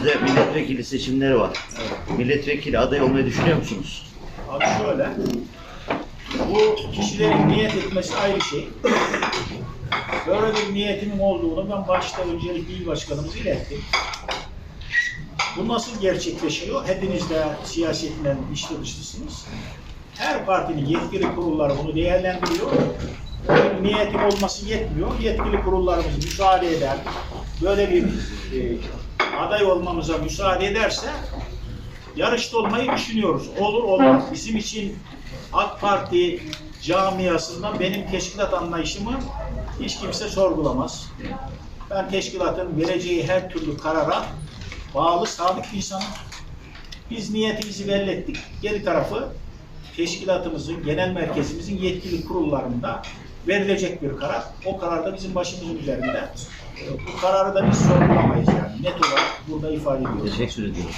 önümüzde milletvekili seçimleri var. Milletvekili aday olmayı düşünüyor musunuz? Abi şöyle, bu kişilerin niyet etmesi ayrı şey. Böyle bir niyetimin olduğunu ben başta öncelikle il başkanımıza ilettim. Bu nasıl gerçekleşiyor? Hepiniz de siyasetinden içli dışlısınız. Her partinin yetkili kurulları bunu değerlendiriyor. Benim niyetim olması yetmiyor. Yetkili kurullarımız müsaade eder. Böyle bir e, aday olmamıza müsaade ederse yarışta olmayı düşünüyoruz. Olur olmaz. Bizim için AK Parti camiasında benim teşkilat anlayışımı hiç kimse sorgulamaz. Ben teşkilatın vereceği her türlü karara bağlı, sadık bir insanım. Biz niyetimizi belli ettik. Geri tarafı teşkilatımızın, genel merkezimizin yetkili kurullarında verilecek bir karar. O karar da bizim başımızın üzerinde. Bu kararı da biz sorgulamayız yani. Net olarak burada ifade ediyoruz. Teşekkür ediyorum.